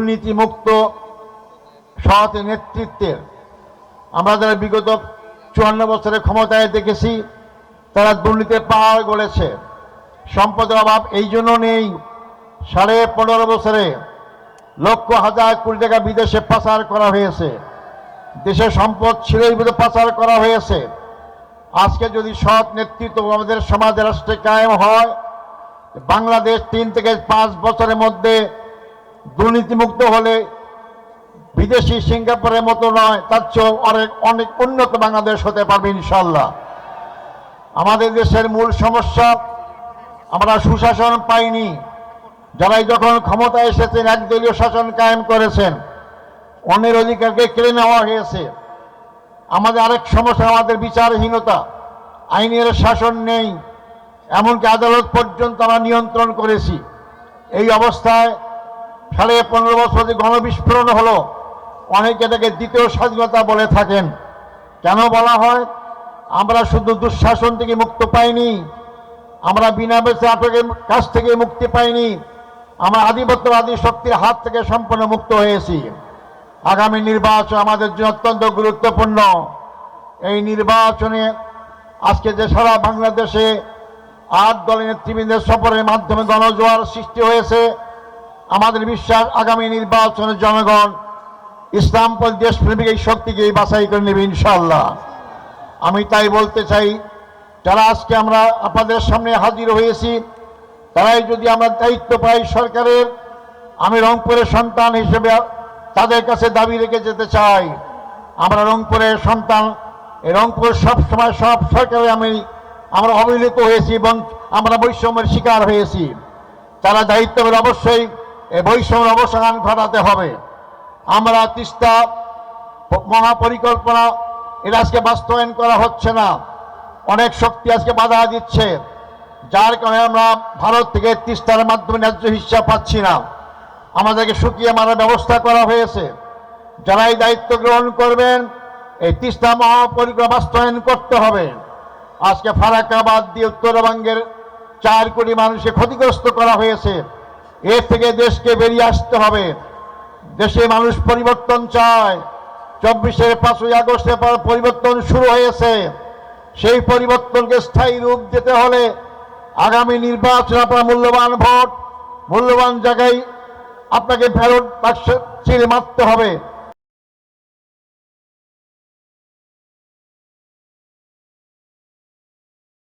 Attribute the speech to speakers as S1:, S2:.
S1: দুর্নীতিমুক্ত সৎ নেতৃত্বের। আমরা যারা বিগত চুয়ান্ন বছরে ক্ষমতায় দেখেছি, তারা দুর্নীতির পাহাড় গড়েছে সম্পদের অভাব এই জন্য নেই। সাড়ে পনেরো বছরে লক্ষ হাজার কোটি টাকা বিদেশে পাচার করা হয়েছে। দেশের সম্পদ ছিঁড়ে বিধে পাচার করা হয়েছে। আজকে যদি সৎ নেতৃত্ব আমাদের সমাজ রাষ্ট্রে কায়েম হয়, বাংলাদেশ তিন থেকে পাঁচ বছরের মধ্যে দুর্নীতিমুক্ত হলে বিদেশি সিঙ্গাপুরের মতো নয়, তার চেয়েও অনেক অনেক উন্নত বাংলাদেশ হতে পারবে ইনশাল্লাহ আমাদের দেশের মূল সমস্যা, আমরা সুশাসন পাইনি। যারাই যখন ক্ষমতায় এসেছেন, একদলীয় শাসন কায়েম করেছেন, অন্যের অধিকারকে কেড়ে নেওয়া হয়েছে। আমাদের আরেক সমস্যা, আমাদের বিচারহীনতা। আইনের শাসন নেই, এমনকি আদালত পর্যন্ত আমরা নিয়ন্ত্রণ করেছি। এই অবস্থায় সাড়ে পনেরো বছর যে গণবিস্ফোরণ হলো, অনেকে এটাকে দ্বিতীয় স্বাধীনতা বলে থাকেন। কেন বলা হয়? আমরা শুধু দুঃশাসন থেকে মুক্ত পাইনি, আমরা বিনা বেচে আটকের কাছ থেকে মুক্তি পাইনি, আমরা আধিপত্যবাদী শক্তির হাত থেকে সম্পূর্ণ মুক্ত হয়েছি। আগামী নির্বাচন আমাদের জন্য অত্যন্ত গুরুত্বপূর্ণ। এই নির্বাচনে আজকে যে সারা বাংলাদেশে আট দলের নেতৃবৃন্দের সফরের মাধ্যমে গণজোয়ার সৃষ্টি হয়েছে আমাদের বিশ্বাস আগামী নির্বাচনে জনগণ ইসলামপন্থী দেশপ্রেমিক এই শক্তিকে এই বাছাই করে নেবে ইনশাল্লাহ আমি তাই বলতে চাই, যারা আজকে আমরা আপনাদের সামনে হাজির হয়েছি, তারাই যদি আমরা দায়িত্ব পাই সরকারের, আমি রংপুরের সন্তান হিসেবে তাদের কাছে দাবি রেখে যেতে চাই। আমরা রংপুরের সন্তান রংপুর সব সময় সব সরকারে আমি, আমরা অবহেলিত হয়েছি এবং আমরা বৈষম্যের শিকার হয়েছি। তারা দায়িত্ব অবশ্যই এই বৈষম্যের অবসান ঘটাতে হবে। আমরা তিস্তা মহাপরিকল্পনা এটা আজকে বাস্তবায়ন করা হচ্ছে না। অনেক শক্তি আজকে বাধা দিচ্ছে। যার কারণে আমরা ভারত থেকে তিস্তার মাধ্যমে ন্যায্য হিসাব পাচ্ছি না। আমাদেরকে শুকিয়ে মারার ব্যবস্থা করা হয়েছে। যারা এই দায়িত্ব গ্রহণ করবেন, এই তিস্তা মহাপরিকল্পনা বাস্তবায়ন করতে হবে। আজকে ফারাকাবাদ দিয়ে উত্তরবঙ্গের চার কোটি মানুষকে ক্ষতিগ্রস্ত করা হয়েছে। এর থেকে দেশকে বেরিয়ে আসতে হবে। দেশে মানুষ পরিবর্তন চায়। চব্বিশের পাঁচই আগস্টে পর পরিবর্তন শুরু হয়েছে। সেই পরিবর্তনকে স্থায়ী রূপ দিতে হলে আগামী নির্বাচন আপনার মূল্যবান ভোট, মূল্যবান জায়গায় আপনাকে ফেরত বাক্স মারতে হবে।